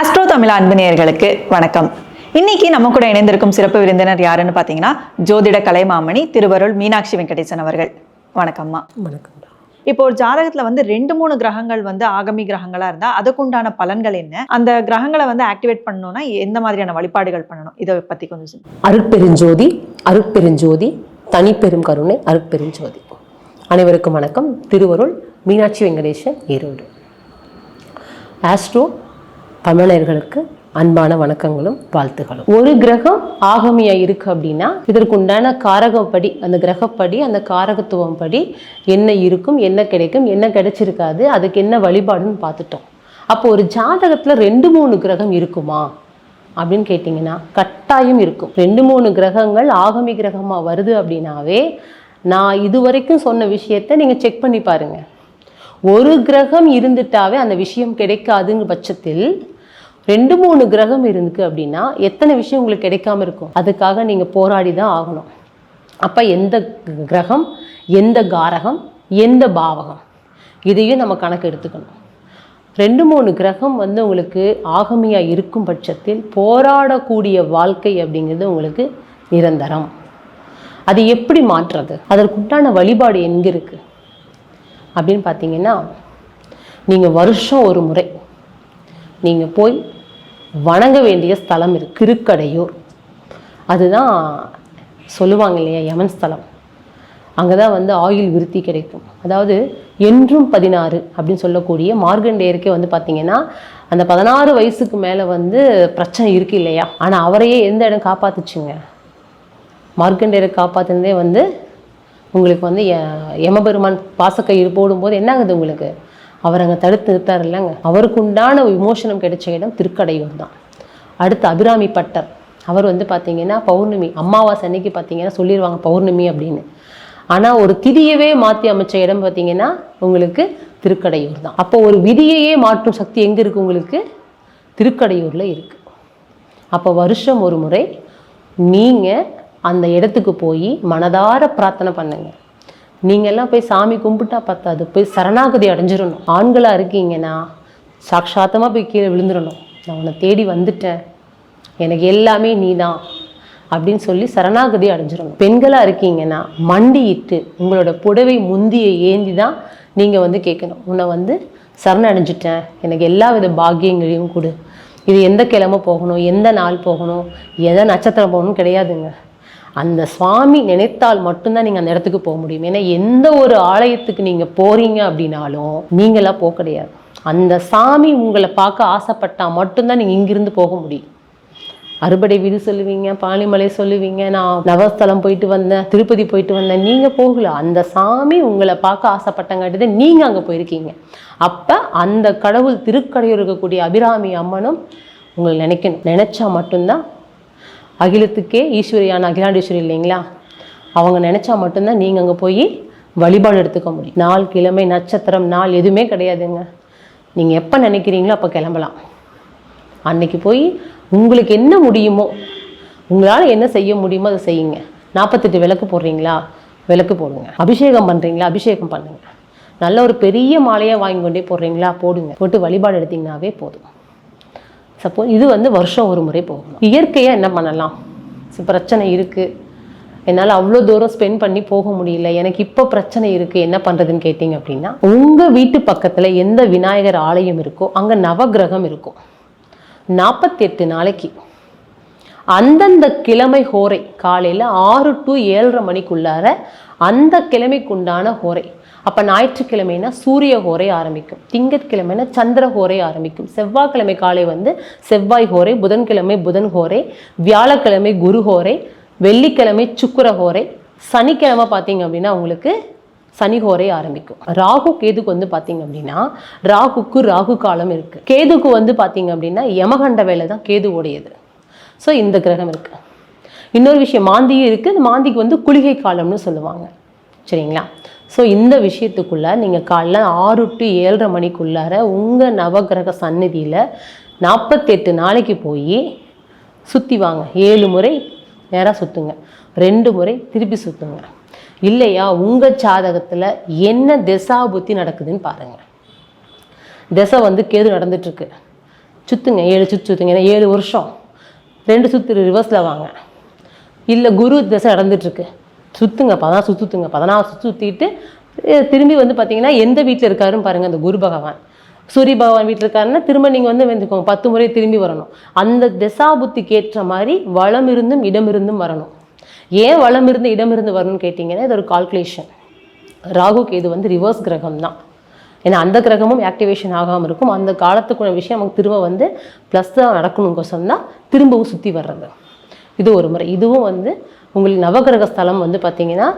Astro Tamil அன்பினியர்களுக்கு வணக்கம். இன்னைக்கு நம்ம கூட இணைந்திருக்கும் சிறப்பு விருந்தினர் யாருன்னு பார்த்தீங்கன்னா ஜோதிட கலைமாமணி திருவருள் மீனாட்சி வெங்கடேசன் அவர்கள். வணக்கம்மா. வணக்கம் இப்போ ஒரு ஜாதகத்துல வந்து ரெண்டு மூணு கிரகங்கள் வந்து ஆகமி கிரகங்களா இருந்தா அதுக்குண்டான பலன்கள் என்ன? அந்த கிரகங்களை வந்து ஆக்டிவேட் பண்ணணும்னா எந்த மாதிரியான வழிபாடுகள் பண்ணணும்? இதை பத்தி கொஞ்சம். அருட்பெருஞ்சோதி அருட்பெருஞ்சோதி தனிப்பெரும் கருணை அருட்பெருஞ்சோதி. அனைவருக்கும் வணக்கம். திருவருள் மீனாட்சி வெங்கடேசன் ஈரோடு ஆஸ்ட்ரோ தமிழர்களுக்கு அன்பான வணக்கங்களும் வாழ்த்துகளும். ஒரு கிரகம் ஆகமியா இருக்கு அப்படின்னா இதற்குண்டான காரகப்படி அந்த கிரகப்படி அந்த காரகத்துவம் படி என்ன இருக்கும் என்ன கிடைக்கும் என்ன கிடைச்சிருக்காது அதுக்கு என்ன வழிபாடுன்னு பார்த்துட்டோம். அப்போ ஒரு ஜாதகத்துல ரெண்டு மூணு கிரகம் இருக்குமா? அப்படின்னு கேட்டிங்கன்னா கட்டாயம் இருக்கும். ரெண்டு மூணு கிரகங்கள் ஆகமி கிரகமாக வருது அப்படின்னாவே நான் இது வரைக்கும் சொன்ன விஷயத்தை நீங்கள் செக் பண்ணி பாருங்க. ஒரு கிரகம் இருந்துட்டாவே அந்த விஷயம் கிடைக்காதுங்கிற பட்சத்தில் ரெண்டு மூணு கிரகம் இருக்கு அப்படின்னா எத்தனை விஷயம் உங்களுக்கு கிடைக்காம இருக்கும்? அதுக்காக நீங்கள் போராடி தான் ஆகணும். அப்போ எந்த கிரகம் எந்த காரகம் எந்த பாவகம்? இதையும் நம்ம கணக்கு எடுத்துக்கணும். ரெண்டு மூணு கிரகம் வந்து உங்களுக்கு ஆகமியாக இருக்கும் பட்சத்தில் போராடக்கூடிய வாழ்க்கை அப்படிங்கிறது உங்களுக்கு நிரந்தரம். அது எப்படி மாற்றுறது? அதற்குண்டான வழிபாடு எங்கே இருக்குது அப்படின்னு பார்த்தீங்கன்னா நீங்கள் வருஷம் ஒரு முறை நீங்கள் போய் வணங்க வேண்டிய ஸ்தலம் இருக்கு திருக்கடையூர். அதுதான் சொல்லுவாங்க இல்லையா யமன் ஸ்தலம். அங்கே தான் வந்து ஆயில் விருத்தி கிடைக்கும். அதாவது என்றும் பதினாறு அப்படின்னு சொல்லக்கூடிய மார்கண்டேயருக்கே வந்து பார்த்தீங்கன்னா அந்த பதினாறு வயசுக்கு மேலே வந்து பிரச்சனை இருக்கு இல்லையா? ஆனால் அவரையே எந்த இடம் காப்பாத்துச்சுங்க? மார்க்கண்டேயரை காப்பாற்றுனதே வந்து உங்களுக்கு வந்து ய- யமபெருமான் பாசக்கயிறு போடும்போது என்ன ஆகுது உங்களுக்கு? அவர் அங்கே தடுத்து நிறுத்தார் இல்லைங்க. அவருக்கு உண்டான விமோசனம் கிடைச்ச இடம் திருக்கடையூர் தான். அடுத்து அபிராமி பட்டர். அவர் வந்து பார்த்தீங்கன்னா பௌர்ணமி அமாவாசை அன்னைக்கு பார்த்தீங்கன்னா சொல்லிடுவாங்க பௌர்ணமி அப்படின்னு. ஆனால் ஒரு திதியவே மாற்றி அமைச்ச இடம் பார்த்தீங்கன்னா உங்களுக்கு திருக்கடையூர் தான். அப்போ ஒரு விதியையே மாற்றும் சக்தி எங்கே இருக்குது உங்களுக்கு? திருக்கடையூரில் இருக்குது அப்போ வருஷம் ஒரு முறை நீங்கள் அந்த இடத்துக்கு போய் மனதார பிரார்த்தனை பண்ணுங்க. நீங்கள்லாம் போய் சாமி கும்பிட்டா பத்தாது. போய் சரணாகதி அடைஞ்சிடணும் ஆண்களாக இருக்கீங்கன்னா சாட்சாத்தமாக போய் கீழே விழுந்துடணும் நான் உன்னை தேடி வந்துட்டேன். எனக்கு எல்லாமே நீ தான் அப்படின்னு சொல்லி சரணாகதி அடைஞ்சிடணும் பெண்களாக இருக்கீங்கன்னா மண்டியிட்டு உங்களோட புடவை முந்தியை ஏந்தி தான் நீங்கள் வந்து கேட்கணும். உன்னை வந்து சரண அடைஞ்சிட்டேன் எனக்கு எல்லா வித பாக்கியங்களையும் கொடு. இது எந்த கிழமை போகணும்? எந்த நாள் போகணும்? எதை நட்சத்திரம் போகணும் கிடையாதுங்க. அந்த சுவாமி நினைத்தால் மட்டும்தான் நீங்கள் அந்த இடத்துக்கு போக முடியும். ஏன்னா எந்த ஒரு ஆலயத்துக்கு நீங்கள் போகிறீங்க அப்படின்னாலும் நீங்களாம் போக கிடையாது. அந்த சாமி உங்களை பார்க்க ஆசைப்பட்டால் மட்டும்தான் நீங்கள் இங்கிருந்து போக முடியும். அறுபடை வீடு சொல்லுவீங்க பாலிமலை சொல்லுவீங்க நான் நவஸ்தலம் போயிட்டு வந்தேன் திருப்பதி போயிட்டு வந்தேன் நீங்கள் போகல. அந்த சாமி உங்களை பார்க்க ஆசைப்பட்டங்காட்டி தான் நீங்கள் அங்கே போயிருக்கீங்க. அப்போ அந்த கடவுள் திருக்கடையூர் இருக்கக்கூடிய அபிராமி அம்மனும் உங்களை நினைக்கணும். நினச்சா மட்டும்தான் அகிலத்துக்கே ஈஸ்வரியான அகிலாண்டேஸ்வரி இல்லைங்களா? அவங்க நினச்சா மட்டும்தான் நீங்கள் அங்கே போய் வழிபாடு எடுத்துக்க முடியும். நாள் கிழமை நட்சத்திரம் நாள் எதுவுமே கிடையாதுங்க. நீங்கள் எப்போ நினைக்கிறீங்களோ அப்போ கிளம்பலாம். அன்னைக்கு போய் உங்களுக்கு என்ன முடியுமோ உங்களால் என்ன செய்ய முடியுமோ அதை செய்யுங்க. நாற்பத்தெட்டு விளக்கு போடுறீங்களா? விளக்கு போடுங்க. அபிஷேகம் பண்ணுறீங்களா அபிஷேகம் பண்ணுங்க. நல்ல ஒரு பெரிய மாலையாக வாங்கி கொண்டே போடுறீங்களா? போடுங்க. போட்டு வழிபாடு எடுத்தீங்கன்னாவே போதும். சப்போஸ் இது வந்து வருஷம் ஒரு முறை போகணும். இயற்கையாக என்ன பண்ணலாம்? பிரச்சனை இருக்குது என்னால் அவ்வளோ தூரம் ஸ்பெண்ட் பண்ணி போக முடியல. எனக்கு இப்போ பிரச்சனை இருக்குது என்ன பண்ணுறதுன்னு கேட்டிங்க அப்படின்னா உங்கள் வீட்டு பக்கத்தில் எந்த விநாயகர் ஆலயம் இருக்கோ அங்கே நவக்கிரகம் இருக்கும் நாற்பத்தெட்டு நாளைக்கு அந்தந்த கிழமை ஹோரை காலையில் ஆறு டு ஏழரை மணிக்குள்ளார அந்த கிழமைக்குண்டான ஹோரை. அப்போ ஞாயிற்றுக்கிழமைனா சூரிய ஹோரை ஆரம்பிக்கும். திங்கட்கிழமைனா சந்திர ஹோரை ஆரம்பிக்கும். செவ்வாய்க்கிழமை காலை வந்து செவ்வாய் ஹோரை புதன்கிழமை புதன் ஹோரை வியாழக்கிழமை குரு ஹோரை வெள்ளிக்கிழமை சுக்கிர ஹோரை சனிக்கிழமை பார்த்தீங்க அப்படின்னா உங்களுக்கு சனி ஹோரை ஆரம்பிக்கும். ராகு கேதுக்கு வந்து பார்த்தீங்க அப்படின்னா ராகுக்கு ராகு காலம் இருக்குது கேதுக்கு வந்து பார்த்தீங்க அப்படின்னா யமகண்ட வேலை தான் கேது உடையது ஸோ இந்த கிரகம் இருக்குது இன்னொரு விஷயம் மாந்தியும் இருக்குது இந்த மாந்திக்கு வந்து குளிகை காலம்னு சொல்லுவாங்க. சரிங்களா? ஸோ இந்த விஷயத்துக்குள்ளே நீங்கள் காலைல ஆறு டு ஏழரை மணிக்குள்ளார உங்கள் நவகிரக சந்நிதியில் நாற்பத்தெட்டு நாளைக்கு போய் சுற்றி வாங்க. ஏழு முறை நேராக சுற்றுங்க ரெண்டு முறை திருப்பி சுற்றுங்க இல்லையா? உங்கள் ஜாதகத்தில் என்ன திசா புத்தி நடக்குதுன்னு பாருங்கள் திசை வந்து கேது நடந்துட்டுருக்கு சுற்றுங்க ஏழு சுற்று சுற்றுங்க ஏன்னா ஏழு வருஷம். ரெண்டு சுற்று ரிவர்ஸில் வாங்க. இல்லை குரு திசை நடந்துட்டுருக்கு சுற்றுங்க பதான் சுற்றுத்துங்க பதினாறு சுற்று சுற்றிட்டு திரும்பி வந்து பார்த்தீங்கன்னா எந்த வீட்டில் இருக்காருன்னு பாருங்கள் அந்த குரு பகவான். சூரிய பகவான் வீட்டில் இருக்காருன்னா திரும்ப நீங்கள் வந்து வந்துக்கோங்க. பத்து முறை திரும்பி வரணும். அந்த திசாபுத்திக்கு ஏற்ற மாதிரி வளம் இருந்தும் இடம் இருந்தும் வரணும். ஏன் வளம் இருந்து இடம் இருந்து வரணும்னு கேட்டிங்கன்னா இது ஒரு கால்குலேஷன் ராகு கேது வந்து ரிவர்ஸ் கிரகம் தான். ஏன்னா அந்த கிரகமும் ஆக்டிவேஷன் ஆகாமல் இருக்கும். அந்த காலத்துக்குள்ள விஷயம் நமக்கு திரும்ப வந்து ப்ளஸ் தான் நடக்கணுங்க சொன்னால் திரும்பவும் சுற்றி வர்றது. இது ஒரு முறை. இதுவும் வந்து உங்களுக்கு நவகிரக ஸ்தலம் வந்து பார்த்தீங்கன்னா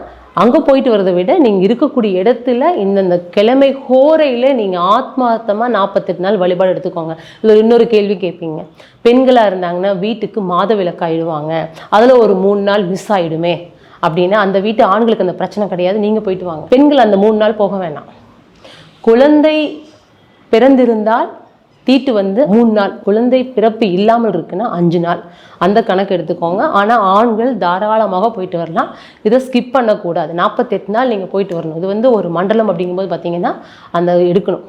அங்கே போயிட்டு வரதை விட நீங்கள் இருக்கக்கூடிய இடத்துல இந்தந்த கிழமை ஹோரையில் நீங்கள் ஆத்மார்த்தமாக நாற்பத்தெட்டு நாள் வழிபாடு எடுத்துக்கோங்க. இதில் இன்னொரு கேள்வி கேட்பீங்க பெண்களாக இருந்தாங்கன்னா வீட்டுக்கு மாத விளக்காயிடுவாங்க. அதில் ஒரு மூணு நாள் மிஸ் ஆகிடுமே அப்படின்னா அந்த வீட்டு ஆண்களுக்கு அந்த பிரச்சனை கிடையாது. நீங்கள் போயிட்டு வாங்க. பெண்கள் அந்த மூணு நாள் போக வேணாம். குழந்தை பிறந்திருந்தால் தீட்டு வந்து மூணு நாள். குழந்தை பிறப்பு இல்லாமல் இருக்குன்னா அஞ்சு நாள். அந்த கணக்கு எடுத்துக்கோங்க. ஆனால் ஆண்கள் தாராளமாக போயிட்டு வரலாம். இதை ஸ்கிப் பண்ணக்கூடாது. நாற்பத்தெட்டு நாள் நீங்கள் போயிட்டு வரணும். இது வந்து ஒரு மண்டலம் அப்படிங்கும்போது பார்த்தீங்கன்னா அந்த எடுக்கணும்.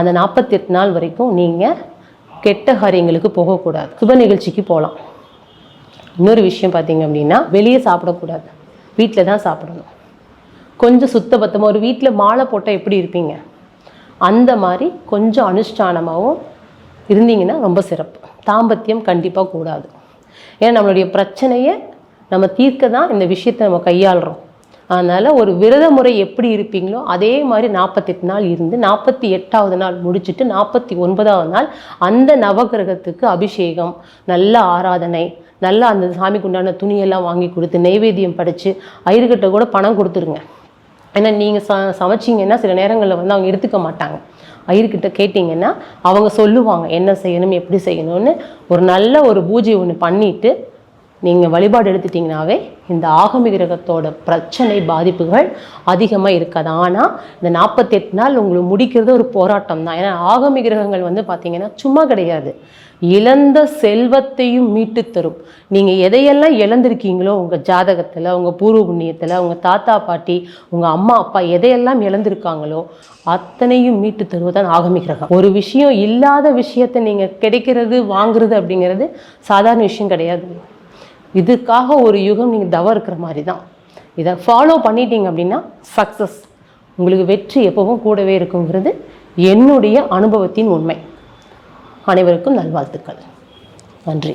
அந்த நாற்பத்தெட்டு நாள் வரைக்கும் நீங்கள் கெட்ட காரியங்களுக்கு போகக்கூடாது. சுப நிகழ்ச்சிக்கு போகலாம். இன்னொரு விஷயம் பார்த்தீங்க அப்படின்னா வெளியே சாப்பிடக்கூடாது. வீட்டில் தான் சாப்பிடணும். கொஞ்சம் சுத்தபத்தமாக ஒரு வீட்டில் மாலை போட்டால் எப்படி இருப்பீங்க? அந்த மாதிரி கொஞ்சம் அனுஷ்டானமாகவும் இருந்தீங்கன்னா ரொம்ப சிறப்பு. தாம்பத்தியம் கண்டிப்பாக கூடாது. ஏன்னா நம்மளுடைய பிரச்சனையை நம்ம தீர்க்க தான் இந்த விஷயத்தை நம்ம கையாளுறோம். அதனால் ஒரு விரத முறை எப்படி இருப்பீங்களோ அதே மாதிரி நாற்பத்தெட்டு நாள் இருந்து நாற்பத்தி எட்டாவது நாள் முடிச்சுட்டு நாற்பத்தி ஒன்பதாவது நாள் அந்த நவகிரகத்துக்கு அபிஷேகம் நல்ல ஆராதனை நல்லா அந்த சாமிக்கு உண்டான துணியெல்லாம் வாங்கி கொடுத்து நைவேத்தியம் படித்து ஐயர்கிட்ட கூட பணம் கொடுத்துருங்க. ஏன்னா நீங்கள் ச சமைச்சிங்கன்னா சில நேரங்களில் வந்து அவங்க எடுத்துக்க மாட்டாங்க. ஐயர்கிட்ட கேட்டிங்கன்னா அவங்க சொல்லுவாங்க என்ன செய்யணும் எப்படி செய்யணும்னு. ஒரு நல்ல ஒரு பூஜை ஒன்று பண்ணிவிட்டு நீங்கள் வழிபாடு எடுத்துட்டிங்கனாவே இந்த ஆகமி கிரகத்தோட பிரச்சனை பாதிப்புகள் அதிகமாக இருக்காது. ஆனால் இந்த நாற்பத்தெட்டு நாள் உங்களுக்கு முடிக்கிறது ஒரு போராட்டம் தான். ஏன்னா ஆகமி கிரகங்கள் வந்து பார்த்திங்கன்னா சும்மா கிடையாது. இழந்த செல்வத்தையும் மீட்டு தரும். நீங்கள் எதையெல்லாம் இழந்திருக்கீங்களோ உங்கள் ஜாதகத்தில் உங்கள் பூர்வ புண்ணியத்தில் உங்கள் தாத்தா பாட்டி உங்கள் அம்மா அப்பா எதையெல்லாம் இழந்திருக்காங்களோ அத்தனையும் மீட்டு தருவதுதான் ஆகமி கிரகம். ஒரு விஷயம் இல்லாத விஷயத்தை நீங்கள் கிடைக்கிறது வாங்குறது அப்படிங்கிறது சாதாரண விஷயம் கிடையாது. இதுக்காக ஒரு யுகம் நீங்கள் தவ இருக்கிற மாதிரி தான் இதை ஃபாலோ பண்ணிட்டீங்க அப்படின்னா சக்ஸஸ் உங்களுக்கு வெற்றி எப்பவும் கூடவே இருக்குங்கிறது என்னுடைய அனுபவத்தின் உண்மை. அனைவருக்கும் நல்வாழ்த்துக்கள். நன்றி.